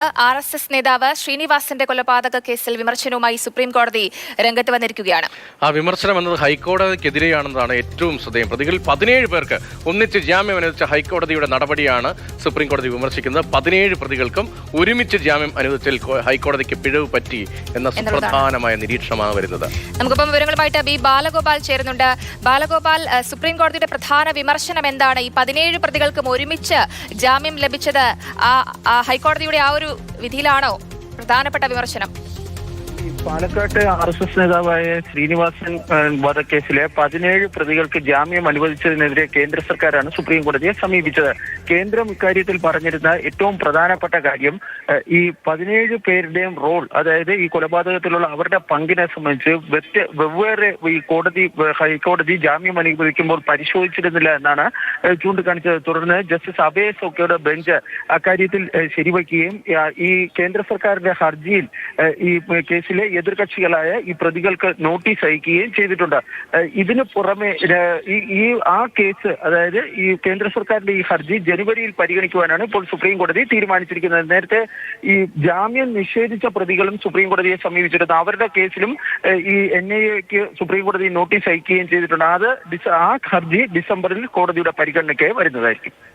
R S S നേതാവ് ശ്രീനിവാസന്റെ കൊലപാതക കേസിൽ വിമർശനവുമായി സുപ്രീം കോടതി രംഗത്ത് വന്നിരിക്കുകയാണ്. ആ വിമർശനം എന്നത് ഹൈക്കോടതിക്കെതിരെയാണെന്നതാണ് ഏറ്റവും ശ്രദ്ധേയം. പ്രതികൾ പതിനേഴ് പേർക്ക് ഒന്നിച്ച് ജാമ്യം അനുവദിച്ച ഹൈക്കോടതിയുടെ നടപടിയാണ് സുപ്രീം കോടതി വിമർശിക്കുന്നത്. പതിനേഴ് പ്രതികൾക്കും ഒരുമിച്ച് ജാമ്യം അനുവദിച്ചതിൽ കോ- ഹൈക്കോടതിക്ക് പിഴവ് പറ്റി എന്ന സുപ്രധാനമായ നിരീക്ഷണമാണ് വരുന്നത്. നമുക്കിപ്പം വിവരങ്ങളുമായിട്ട് ബി ബാലഗോപാൽ ചേരുന്നുണ്ട്. ബാലഗോപാൽ സുപ്രീം കോടതിയുടെ പ്രധാന വിമർശനം എന്താണ്? ഈ പതിനേഴ് പ്രതികൾക്കും ഒരുമിച്ച് ജാമ്യം ലഭിച്ചത് ആ ഹൈക്കോടതിയുടെ ആ ഒരു വിധിയിലാണോ? പ്രധാനപ്പെട്ട വിമർശനം. പാലക്കാട്ട് ആർ എസ് എസ് നേതാവായ ശ്രീനിവാസൻ വധക്കേസിലെ പതിനേഴ് പ്രതികൾക്ക് ജാമ്യം അനുവദിച്ചതിനെതിരെ കേന്ദ്ര സർക്കാരാണ് സുപ്രീം കോടതിയെ സമീപിച്ചത്. കേന്ദ്രം ഇക്കാര്യത്തിൽ പറഞ്ഞിരുന്ന ഏറ്റവും പ്രധാനപ്പെട്ട കാര്യം ഈ പതിനേഴ് പേരുടെയും റോൾ അതായത് ഈ കൊലപാതകത്തിലുള്ള അവരുടെ പങ്കിനെ സംബന്ധിച്ച് വ്യത്യ വെവ്വേറെ ഈ കോടതി ഹൈക്കോടതി ജാമ്യം അനുവദിക്കുമ്പോൾ പരിശോധിച്ചിരുന്നില്ല എന്നാണ് ചൂണ്ടിക്കാണിച്ചത്. തുടർന്ന് ജസ്റ്റിസ് അഭയ സോക്കയുടെ ബെഞ്ച് അക്കാര്യത്തിൽ ശരിവയ്ക്കുകയും ഈ കേന്ദ്ര സർക്കാരിന്റെ ഹർജിയിൽ ഈ ഈ കേസിലെ എതിർകക്ഷികളായ ഈ പ്രതികൾക്ക് നോട്ടീസ് അയക്കുകയും ചെയ്തിട്ടുണ്ട്. ഇതിനു പുറമെ ഈ ആ കേസ് അതായത് ഈ കേന്ദ്ര സർക്കാരിന്റെ ഈ ഹർജി ജനുവരിയിൽ പരിഗണിക്കുവാനാണ് ഇപ്പോൾ സുപ്രീം കോടതി തീരുമാനിച്ചിരിക്കുന്നത്. നേരത്തെ ഈ ജാമ്യം നിഷേധിച്ച പ്രതികളും സുപ്രീം കോടതിയെ സമീപിച്ചിരുന്നു. അവരുടെ കേസിലും ഈ എൻ ഐ സുപ്രീം കോടതി നോട്ടീസ് അയക്കുകയും ചെയ്തിട്ടുണ്ട്. അത് ആ ഹർജി ഡിസംബറിൽ കോടതിയുടെ പരിഗണനയ്ക്ക് വരുന്നതായിരിക്കും.